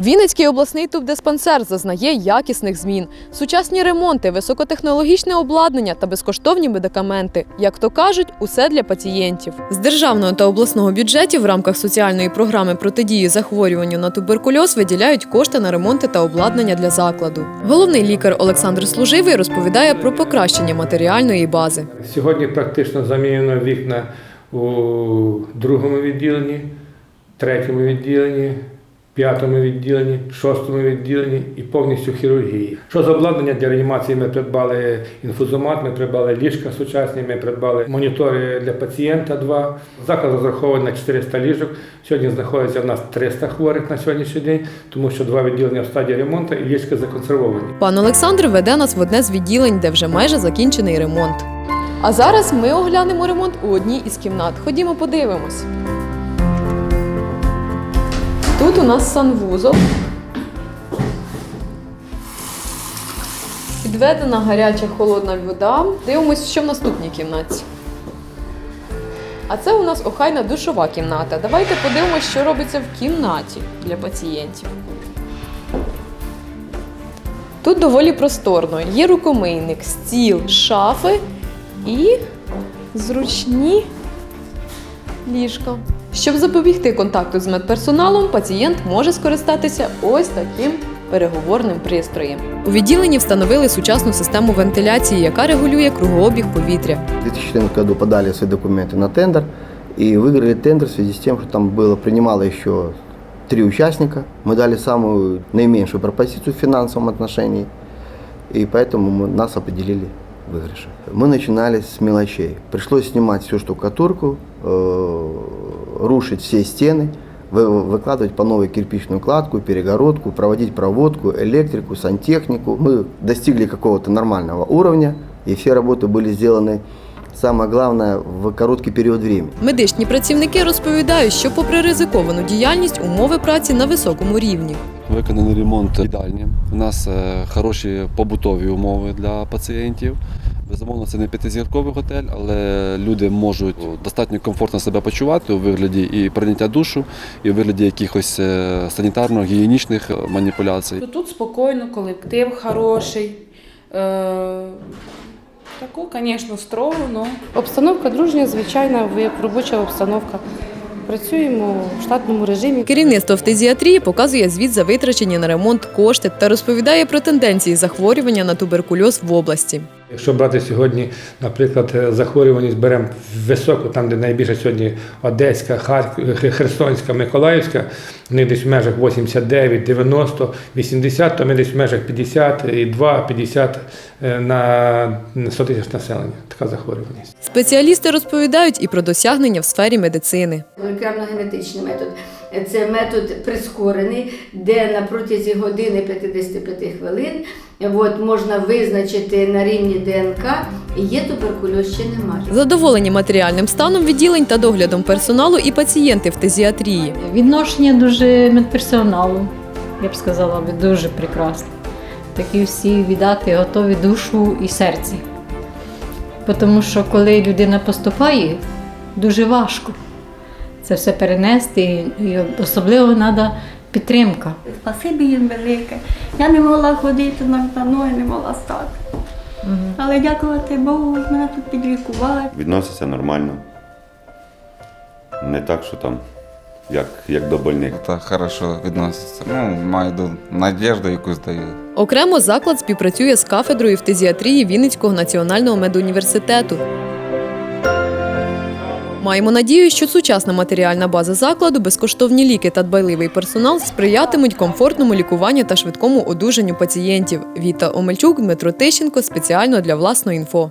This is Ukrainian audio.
Вінницький обласний тубдиспансер зазнає якісних змін, сучасні ремонти, високотехнологічне обладнання та безкоштовні медикаменти. Як то кажуть, усе для пацієнтів. З державного та обласного бюджетів в рамках соціальної програми протидії захворюванню на туберкульоз виділяють кошти на ремонти та обладнання для закладу. Головний лікар Олександр Служивий розповідає про покращення матеріальної бази. Сьогодні практично замінено вікна у другому відділенні, третьому відділенні, п'ятому відділенні, шостому відділенні і повністю хірургії. Що з обладнання для реанімації ми придбали інфузомат, ми придбали ліжка сучасні, ми придбали монітори для пацієнта два. Заклад розрахований на 400 ліжок. Сьогодні знаходиться в нас 300 хворих на сьогоднішній день, тому що два відділення в стадії ремонту і ліжка законсервовані. Пан Олександр веде нас в одне з відділень, де вже майже закінчений ремонт. А зараз ми оглянемо ремонт у одній із кімнат. Ходімо, подивимось. Тут у нас санвузол. Підведена гаряча холодна вода. Дивимось, що в наступній кімнаті. А це у нас охайна душова кімната. Давайте подивимось, що робиться в кімнаті для пацієнтів. Тут доволі просторно. Є рукомийник, стіл, шафи і зручні ліжка. Щоб запобігти контакту з медперсоналом, пацієнт може скористатися ось таким переговорним пристроєм. У відділенні встановили сучасну систему вентиляції, яка регулює кругообіг повітря. В 2014 году подали свои документы на тендер и выиграли тендер в связи с тем, что там было, принимало еще три участника. Мы дали самую наименьшую пропозицию в финансовом отношении, и поэтому мы, нас определили выигрыше. Мы начинали с мелочей. Пришлось снимать всю штукатурку, э, рушить все стены, вы- выкладывать по новой кирпичную кладку, перегородку, проводить проводку, электрику, сантехнику. Мы достигли какого-то нормального уровня, и все работы были сделаны, самое главное, в короткий период времени. Медичні працівники розповідають, що попри ризиковану діяльність, умови праці на високому рівні. Виконаний ремонт їдальні. У нас е, хороші побутові умови для пацієнтів. Безумовно, це не п'ятизірковий готель, але люди можуть достатньо комфортно себе почувати у вигляді і прийняття душу, і у вигляді якихось е, санітарно-гігієнічних е, маніпуляцій. Тут спокійно, колектив хороший. Е, таку, звісно, строго, але Обстановка дружня, звичайна, як робоча обстановка. Працюємо в штатному режимі. Керівництво фтизіатрії показує звіт за витрачені на ремонт кошти та розповідає про тенденції захворювання на туберкульоз в області. Якщо брати сьогодні, наприклад, е, захворюваність беремо високу, там де найбільше сьогодні Одеська, Харків, Херсонська, Миколаївська, в них десь в межах 89, 90, 80, то ми десь в межах 52, 50 е, на 100 тисяч населення. Така захворюваність. Спеціалісти розповідають і про досягнення в сфері медицини. Молекулярно-генетичний метод це метод прискорений, де на протязі години 55 хвилин от, можна визначити на рівні ДНК, є туберкульоз чи немає. Задоволені матеріальним станом відділень та доглядом персоналу і пацієнти фтизіатрії. Відношення дуже медперсоналу, я б сказала, дуже прекрасне. Такі всі віддати готові душу і серце. Тому що коли людина поступає, дуже важко це все перенести, і особливо треба підтримка. Спасибі їм велике. Я не могла ходити на ноги, не могла стати. Але дякувати Богу, мене тут підлікували. відносяться нормально. Не так, що там, як, як до больних. Та хорошо відносяться. Ну, маю надіжду якусь даю. Окремо заклад співпрацює з кафедрою фтизіатрії Вінницького національного медуніверситету. Маємо надію, що сучасна матеріальна база закладу, безкоштовні ліки та дбайливий персонал сприятимуть комфортному лікуванню та швидкому одужанню пацієнтів. Віта Омельчук, Дмитро Тищенко спеціально для власної інфо.